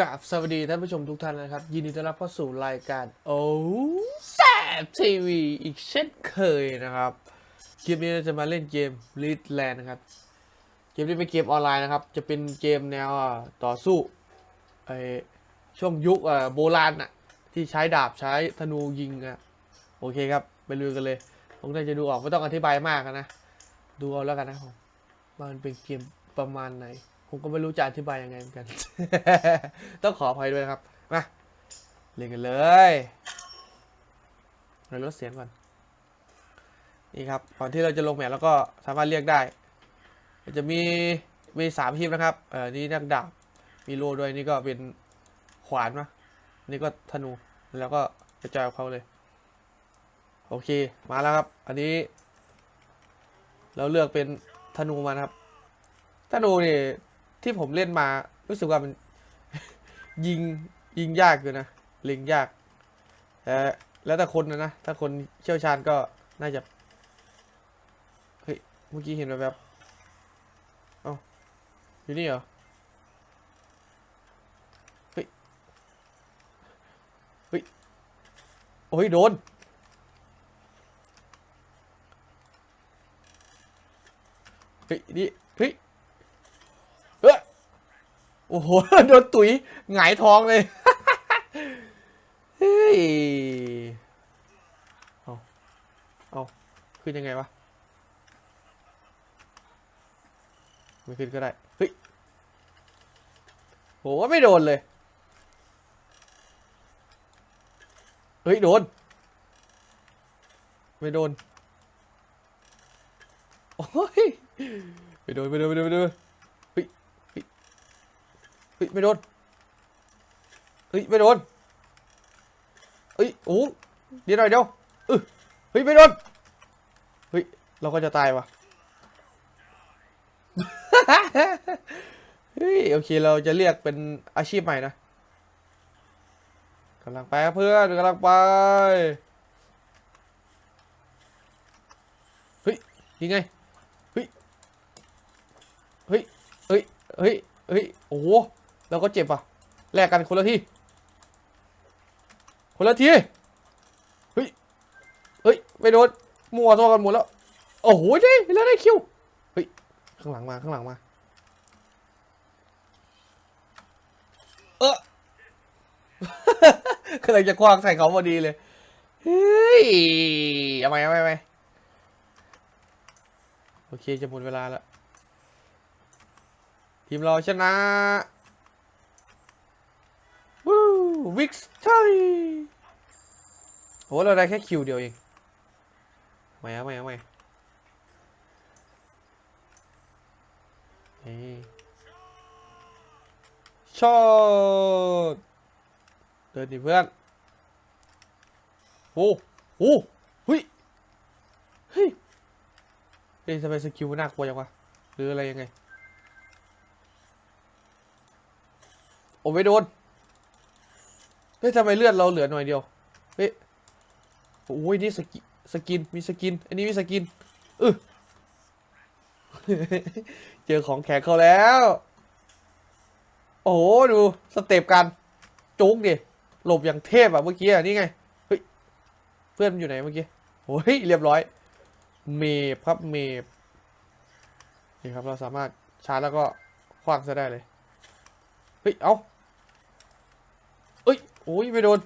กับสวัสดีท่านผู้ชมทุกท่านนะครับ ยินดีต้อนรับเข้าสู่รายการโอ้แซบทีวีอีกเช่นเคยนะครับคลิปนี้เราจะมาเล่นเกม l e a d Land นะครับ เกมนี้เป็นเกมออนไลน์นะครับ จะเป็นเกมแนวต่อสู้ไอช่วงยุคโบราณอะที่ใช้ดาบใช้ธนูยิงอะโอเคครับ ไปลุยกันเลยผมน่าจะดูออกไม่ต้องอธิบายมากนะ ดูเอาแล้วกันนะครับมันเป็นเกมประมาณไหน ผมก็ไม่รู้จะอธิบายยังไงเหมือนกัน ต้องขออภัยด้วยครับ มา เล่นกันเลยเราลดเสียงก่อน นี่ครับ ก่อนที่เราจะลงแมปแล้วก็สามารถเรียกได้ จะมี มีสามทีมนะครับ เออนี่นักดาบ มีโลด้วย นี่ก็เป็นขวานมะนี่ก็ธนู แล้วก็กระจายเขาเลย โอเค มาแล้วครับ อันนี้ เราเลือกเป็นธนูมานะครับธนูนี่ ที่ผมเล่นมา รู้สึกว่ามัน ยิงยิงยากอยู่นะเล็งยากแต่แล้วแต่คนนะนะ ถ้าคนเชี่ยวชาญก็น่าจะ เฮ้ย เมื่อกี้เห็นแบบเอ้าอยู่นี่เหรอ เฮ้ย เฮ้ย โอ้ย โดน เฮ้ย นี่ เฮ้ย โอ้โห โดนตุ๋ยหงายท้องเลยเฮ้ยเอาเอาขึ้นยังไงวะไม่ขึ้นก็ได้ เฮ้ยโหไม่โดนเลย เฮ้ย โดน ไม่โดน โอ้ยไม่โดนไม่โดนไม่โดนไม่โดน ฮ้ยไม่โดนเฮ้ยไม่โดนเฮ้ยโอ้เดี๋ยวหน่อยเดี๋ยวเออเฮ้ยไม่โดนเฮ้ยเราก็จะตายวะเฮ้ยโอเคเราจะเรียกเป็นอาชีพใหม่นะกำลังไปเพื่อนกำลังไปเฮ้ยยังไงเฮ้ยเฮ้ยเฮ้ยเฮ้ยเฮ้ยโอ้ เราก็เจ็บอะแลกกันคนละทีคนละทีเฮ้ยเฮ้ยไม่โดนมัวตัวกันหมดแล้วโอ้โหได้แล้วได้คิวเฮ้ยข้างหลังมาข้างหลังมาเออกำลังจะคว้างใส่เขาพอดีเลยเฮ้ยเอาไหมเอาไหมเอาไหมโอเคจะหมดเวลาแล้วทีมเราชนะ วิกตอรี่โหเราได้แค่คิวเดียวเองไม่เอาไม่เอาไม่นี่ช็อตเดินดิเพื่อนโอ้โหเฮ้ยเฮ้ยเฮ้ยทำไมสกิลมันน่ากลัวจังวะหรืออะไรยังไง โอ้ไม่โดน เฮ้ยทำไมเลือดเราเหลือหน่อยเดียว เฮ้ย โอ้ยนี่สกินสกิน มีสกิน อันนี้มีสกินเออเจอของแข็งเขาแล้ว โอ้โห ดู สเต็ปกันจุกดิ หลบอย่างเทพอะเมื่อกี้อะนี่ไง เฮ้ย เพื่อนมันอยู่ไหนเมื่อกี้โอ้ย เรียบร้อย เมฟครับ เมฟนี่ครับ เราสามารถชาร์จแล้วก็คว้างซะได้เลย เฮ้ย เอาเอ้ย โอ้ยไม่โดน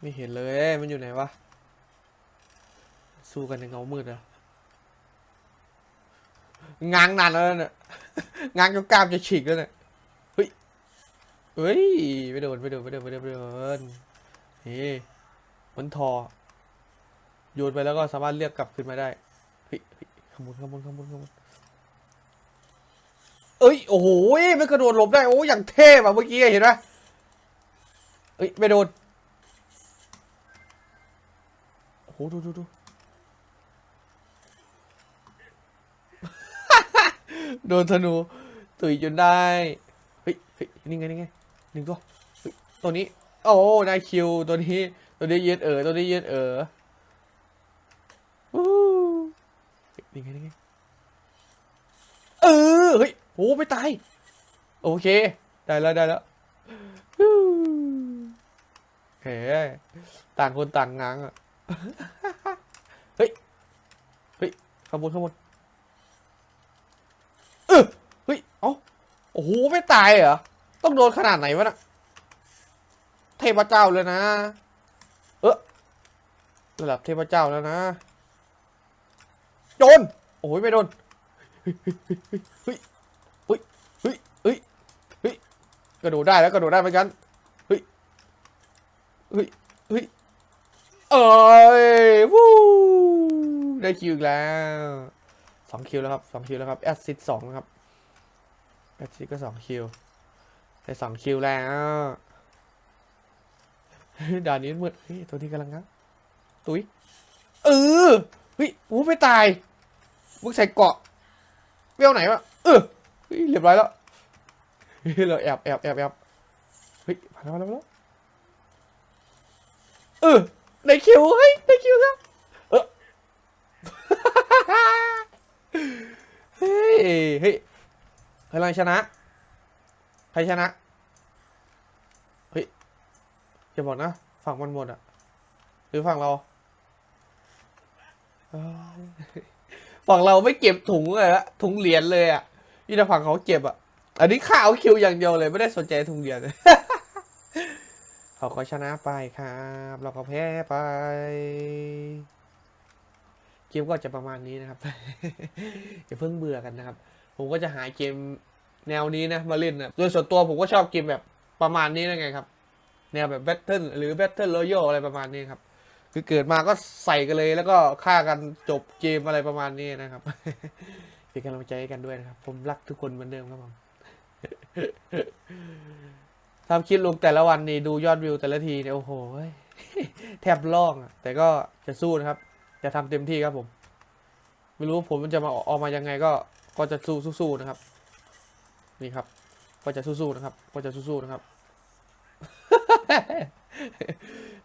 ไม่เห็นเลย มันอยู่ไหนวะ สู้กันในเงามืดอะง้างนานแล้วเนี่ยง้างจนกล้ามจะฉีกแล้วเนี่ยเฮ้ยเฮ้ยไม่โดนไม่โดนไม่โดนไม่โดนไม่โดนเฮ้ยมันทอโยนไปแล้วก็สามารถเรียกกลับขึ้นมาได้เฮ้ยเฮ้ยขโมยขโมยขมยขโมย เอ้ยโอ้โหมันกระโดดหลบได้โอ้อย่างเท่อะเมื่อกี้เห็นไหมเอ้ยไม่โดนโอ้โหดูดูดูโดนธนูตุยจนได้เฮ้ยเฮ้ยนี่ไงนี่ไงหนึ่งตัวตัวนี้ โอ้นายคิวตัวนี้ตัวนี้เยืนเออตัวนี้เยืนเออวู้นี่ไงนี่ไง อเฮ้ยโหไม่ตาย โอเค ได้แล้วได้แล้วฮู้เฮ้ยต่างคนต่างง้างอะ เฮ้ย เฮ้ยข้างบนข้างบนเออเฮ้ย เอ้า โอ้โห ไม่ตายเหรอ ต้องโดนขนาดไหนวะน่ะ เทพเจ้าเลยนะ เออระดับเทพเจ้าแล้วนะ โดน โอ้ยไม่โดน เฮ้ยเฮ้ยเฮ้ยเฮ้ยเฮ้ยกระโดดได้แล้วกระโดดได้เหมือนกันเฮ้ยเฮ้ยเฮ้ยเอ้ยวู้ได้คิวอีกแล้วสองคิวแล้วครับสองคิวแล้วครับแอสซิดสองนะครับแอสซิดก็สองคิวได้สองคิวแล้วด่านนี้มืดเฮ้ยตัวนี้กำลังงับตุ้ยเออเฮ้ยอู้ไม่ตายมึงใส่เกาะ เวลไหนวะเออเฮ้ยเรียบร้อยแล้วเฮ้ยเราแอบแอบแอบแอบเฮ้ยมาแล้วมาแล้วมาแล้วเออได้คิวเฮ้ยได้คิวแล้วเออเฮ้ยเฮ้ยใครชนะ ใครชนะ เฮ้ยอย่าบอกนะ ฝั่งมันหมดอะหรือฝั่งเรา ฝั่งเราไม่เก็บถุงเลยอะถุงเหรียญเลยอะนี่แต่ฝั่งเขาเก็บอะอันนี้ข้าวคิวอย่างเดียวเลยไม่ได้สนใจถุงเหรียญเขาก็ชนะไปครับ เราก็แพ้ไปเกมก็จะประมาณนี้นะครับอย่าเพิ่งเบื่อกันนะครับ ผมก็จะหาเกมแนวนี้นะมาเล่นนะโดยส่วนตัวผมก็ชอบเกมแบบประมาณนี้นะไงครับ แนวแบบแบทเทิลหรือแบทเทิลรอยัลอะไรประมาณนี้ครับ คือเกิดมาก็ใส่กันเลย แล้วก็ฆ่ากันจบเกมอะไรประมาณนี้นะครับเป็นกำลังใจให้กันด้วยนะครับ ผมรักทุกคนเหมือนเดิมครับผมทำคลิปลงแต่ละวันนี่ดูยอดวิวแต่ละทีเนี่ยโอ้โหแทบล่องอะแต่ก็จะสู้นะครับ จะทำเต็มที่ครับผม ไม่รู้ว่าผมมันจะมาออกมายังไงก็ก็จะสู้สู้นะครับ นี่ครับ ก็จะสู้ๆนะครับ ก็จะสู้ๆนะครับ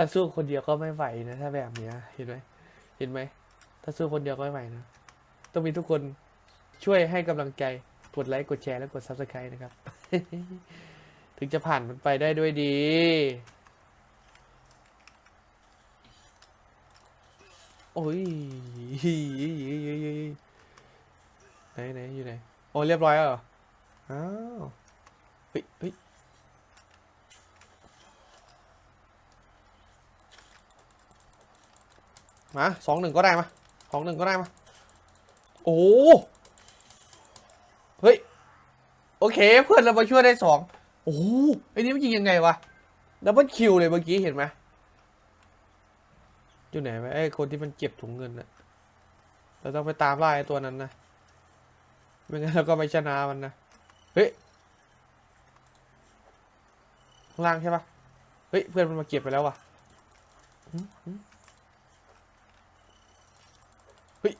ถ้าสู้คนเดียวก็ไม่ไหวนะ ถ้าแบบเนี้ย เห็นไหมเห็นไหม ถ้าสู้คนเดียวก็ไม่ไหวนะ ต้องมีทุกคนช่วยให้กำลังใจ กดไลค์ กดแชร์ และกด subscribe นะครับ ถึงจะผ่านมันไปได้ด้วยดีโอ้ยไหนไหนอยู่ไหน โอ้เรียบร้อยแล้วเหรอ อ้าว เฮ้ยเฮ้ย มาสองหนึ่งก็ได้มาสองหนึ่งก็ได้มาโอ้เฮ้ย โอเค เพื่อนเรามาช่วยได้สองโอ้ไอ้นี่มันยิงยังไงวะดับเบิลคิวเลยเมื่อกี้เห็นไหมอยู่ไหนวะไอ้คนที่มันเก็บถุงเงินน่ะเราต้องไปตามล่าไอ้ตัวนั้นนะไม่งั้นเราก็ไม่ชนะมันนะเฮ้ยข้างล่างใช่ปะเฮ้ยเพื่อนมันมาเก็บไปแล้วว่ะหืมหืมเฮ้ย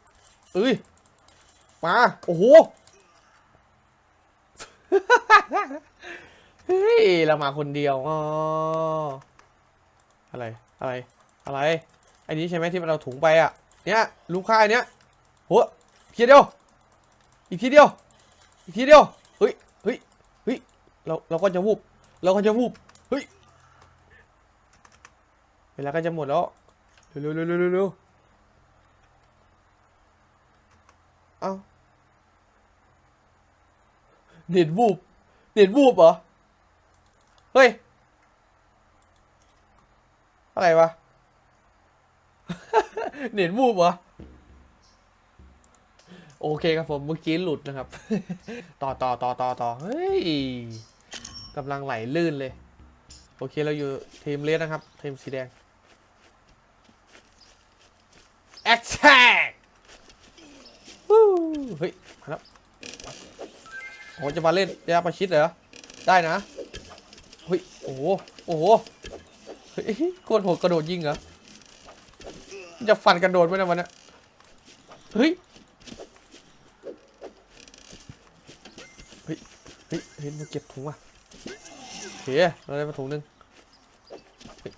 เอ้ย มา โอ้โห เฮ้ย เรามาคนเดียวอ๋ออะไร อะไร อะไรไอ้นี้ใช่ไหมที่มันเอาถุงไปอะ เนี่ยลูกค้าไอ้เนี้ยโหทีเดียว อีกทีเดียว อีกทีเดียว เฮ้ย เฮ้ย เฮ้ย เรา เราก็จะวูบ เราก็จะวูบ เฮ้ย เวลาก็จะหมดแล้ว เร็วเร็วเร็วเร็ว เร็วเอ้าเน็ตวูบเน็ตวูบเหรอ เฮ้ย อะไรวะ เน็ตวูบเหรอ โอเคครับผมเมื่อกี้หลุดนะครับ ต่อต่อต่อต่อต่อเฮ้ยกำลังไหลลื่นเลย โอเคเราอยู่ทีมเลสนะครับ ทีมสีแดง attack เฮ้ย มาแล้วโอ้จะมาเล่นยาประชิดเหรอ ได้นะ เฮ้ย โอ้โห โอ้โห เฮ้ยโคตรโหดกระโดดยิงเหรอ จะฟันกระโดดไหมนะวันนี้เฮ้ย เฮ้ย เฮ้ยเฮ้ยมาเก็บถุงว่ะโอเคเราได้มาถุงหนึ่งเฮ้ย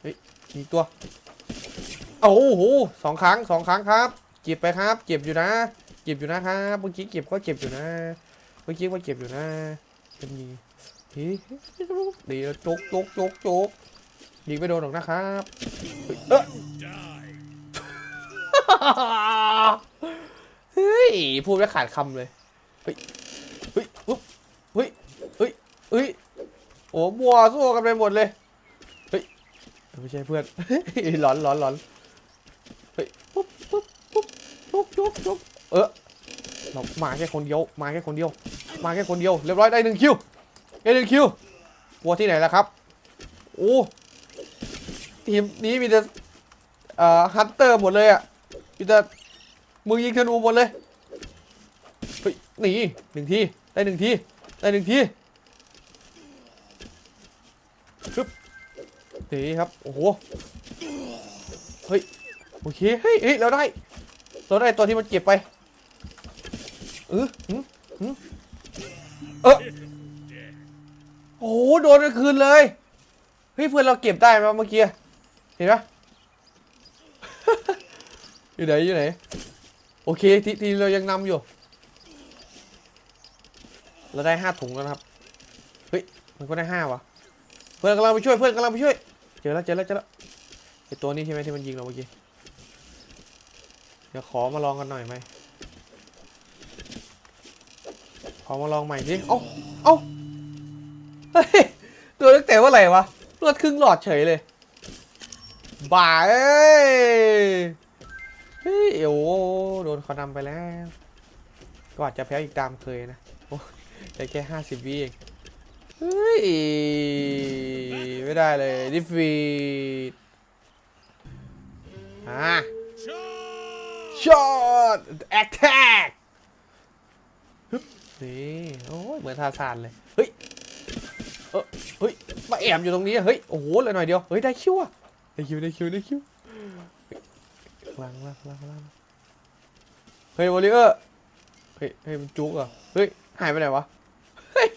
เฮ้ย มีตัว โอ้โหสองครั้งสองครั้งครับ เก็บไปครับ เก็บอยู่นะ เก็บอยู่นะครับเมื่อกี้เก็บก็เก็บอยู่นะเมื่อกี้ก็เก็บอยู่นะ เป็นมีเฮ้ยเดี๋ยวจกจกจกจกยิงไม่โดนหรอกนะครับเฮ้ยเอ้อเฮ้ยพูดไม่ขาดคำเลยเฮ้ยเฮ้ยปุ๊บเฮ้ยเฮ้ยเฮ้ยโอ้บัวสู้กันไปหมดเลยเฮ้ยไม่ใช่เพื่อนหลอนหลอนหลอนเฮ้ยปุ๊บ ปุ๊บเออเรามาแค่คนเดียว มาแค่คนเดียว มาแค่คนเดียว เรียบร้อยได้หนึ่งคิว ได้หนึ่งคิวบัวที่ไหนล่ะครับ โอ้ทีมนี้มีแต่เอ่อฮันเตอร์หมดเลยอะ มีแต่มือยิงธนูหมดเลย เฮ้ยหนีหนึ่งที ได้หนึ่งที ได้หนึ่งทีปึ๊บหนีครับ โอ้โห เฮ้ย โอเค เฮ้ย เฮ้ย เราได้ เราได้ตัวที่มันเก็บไปเออหืมหืมเออโอ้โหโดนกลางคืนเลยเฮ้ยเพื่อนเราเก็บได้ไหมเมื่อกี้เห็นปะอยู่ไหนอยู่ไหนโอเคทีทีเรายังนำอยู่ เราได้ห้าถุงแล้วนะครับเฮ้ยมันก็ได้ห้าวะเพื่อนกำลังไปช่วยเพื่อนกำลังไปช่วยเจอแล้วเจอแล้วเจอแล้วไอตัวนี้ใช่ไหมที่มันยิงเราเมื่อกี้ ดี๋ยวขอมาลองกันหน่อยไหมขอมาลองใหม่ดิเอ้าเอ้าเฮ้ยโดนตั้งแต่ว่าไหร่วะรวดครึ่งหลอดเฉยเลยบ้าเอ้ยเฮ้ยโอ้โดนเขานำไปแล้ว ก็อาจจะแพ้อีกตามเคยนะโอ้ได้แค่ห้าสิบวิเองเฮ้ย ไม่ได้เลยดิฟีดอะ ช็อตแอคแท็กฮึบนี่โอ้ยเหมือนทาซานเลย เฮ้ยเออเฮ้ย มาแอบอยู่ตรงนี้อะเฮ้ย โอ้โหเลยหน่อยเดียว เฮ้ย ได้คิวอะได้คิว ได้คิว ได้คิวล่างล่างล่างล่างเฮ้ยวอลเลเยอร์เฮ้ย เฮ้ย มันจุกเหรอะเฮ้ย หายไปไหนวะ เฮ้ย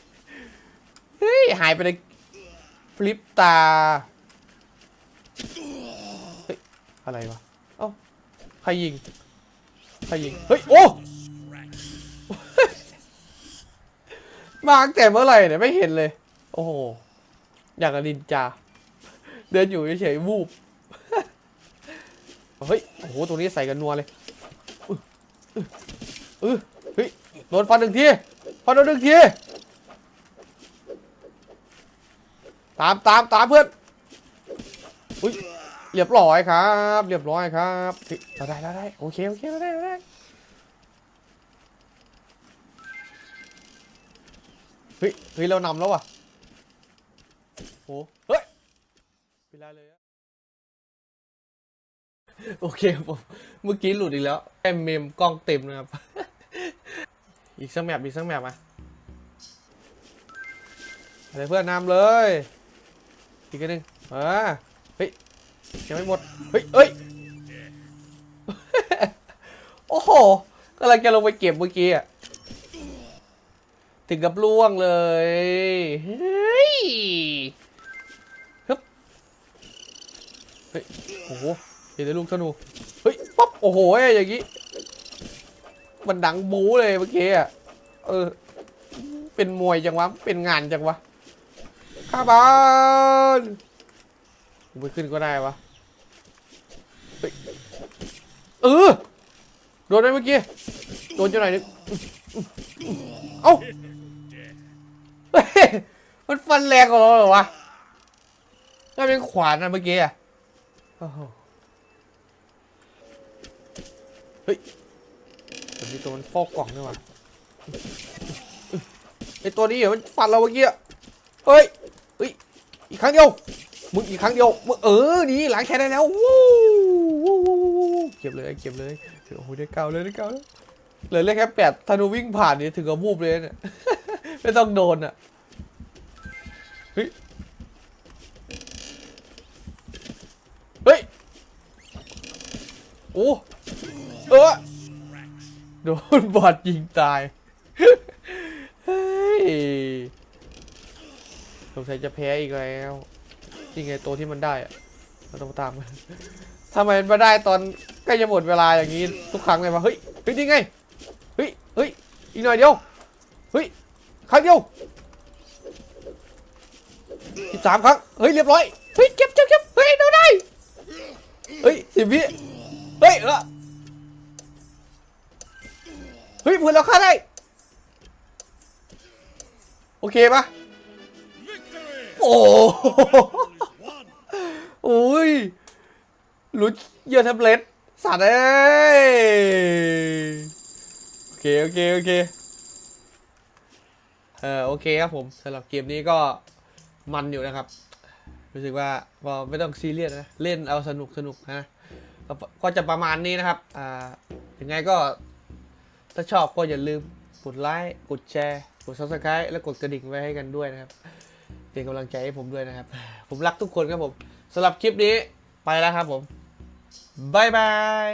เฮ้ย หายไปในฟลิปตา เฮ้ย อะไรวะ เอ้า ใครยิง ใครยิง เฮ้ย โอ้มาตั้งแต่เมื่อไหร่เนี่ยไม่เห็นเลย โอ้โห อย่างกับนินจา เดินอยู่เฉยๆวูบ เฮ้ย โอ้โหตัวนี้ใส่กันนัวเลยอื้ออื้ออื้อเฮ้ย โดนฟันหนึ่งที ฟันโดนหนึ่งที ตามตามตามเพื่อน อุ้ย เรียบร้อยครับ เรียบร้อยครับเฮ้ยเราได้เราได้โอเคโอเคเราได้เราได้เฮ้ยเฮ้ยเรานำแล้วว่ะโอ้เฮ้ยเวลาเลยอะโอเคผมเมื่อกี้หลุดอีกแล้วแอมเมมกล้องเต็มนะครับ อีกสักแมปอีกสักแมปมาอะไรเพื่อนนำเลย อีกอันหนึ่งเออเฮ้ย ยังไม่หมด เฮ้ยเอ้ย โอ้โหกำลังจะลงไปเก็บเมื่อกี้อะถึงกับล่วงเลย เฮ้ยฮึบเฮ้ย โอ้โห เห็นแต่ลูกธนู เฮ้ยป๊อบโอ้โห อย่างงี้ มันดังบู๊เลยเมื่อกี้อะ เออ เป็นมวยจังวะ เป็นงานจังวะ ข้าบาน กูไปขึ้นก็ได้วะเฮ้ยเออโดนไหมเมื่อกี้โดนจังหนนึงเอ้าเฮ้มันฟันแรงกว่าเราเหรอวะน่าเป็นขวานนะเมื่อกี้อะโอ้โหมันมีตัวมันฟอกกล่องด้วยว่ะไอตัวนี้เหรอมันฟันเราเมื่อกี้เฮ้ยเฮ้ยอีกครั้งเดียว มึงอีกครั้งเดียวมึงเออนี่หลังแค่ได้แล้ววู้วู้วู้วู้วู้เก็บเลยเก็บเลยโอ้โหได้เก้าเลยได้เก้าแล้วเหลือเลขแค่แปดธนูวิ่งผ่านนี่ถึงกับวูบเลยเนี่ยไม่ต้องโดนอะเฮ้ยเฮ้ยโอ้เออโดนบอดยิงตายเฮ้ยสงสัยจะแพ้อีกแล้ว ที่ไงตัวที่มันได้อะเราต้องตามมันทำไมมันมาได้ตอนใกล้จะหมดเวลาอย่างนี้ทุกครั้งเลยวะเฮ้ยเฮ้ยนี่ไงเฮ้ยเฮ้ยอีกหน่อยเดียวเฮ้ยครั้งเดียวอีกสามครั้งเฮ้ยเรียบร้อยเฮ้ยเก็บเก็บเก็บเฮ้ยดูได้เฮ้ยสิบวิเฮ้ยเออเฮ้ยเพื่อนเราฆ่าได้โอเคปะโอ้ อ้ยหลุดเยอะแท็บเล็ตสัตว์เอ้ยโอเค โอเค โอเค เออโอเคครับผมสำหรับเกมนี้ก็มันอยู่นะครับ รู้สึกว่าพอไม่ต้องซีเรียสนะ เล่นเอาสนุกสนุกนะ ก็ก็จะประมาณนี้นะครับ อ่ายังไงก็ ถ้าชอบก็อย่าลืมกดไลค์กดแชร์กด subscribe และกดกระดิ่งไว้ให้กันด้วยนะครับ เป็นกำลังใจให้ผมด้วยนะครับ ผมรักทุกคนครับผม สำหรับคลิปนี้ไปแล้วครับผมบายบาย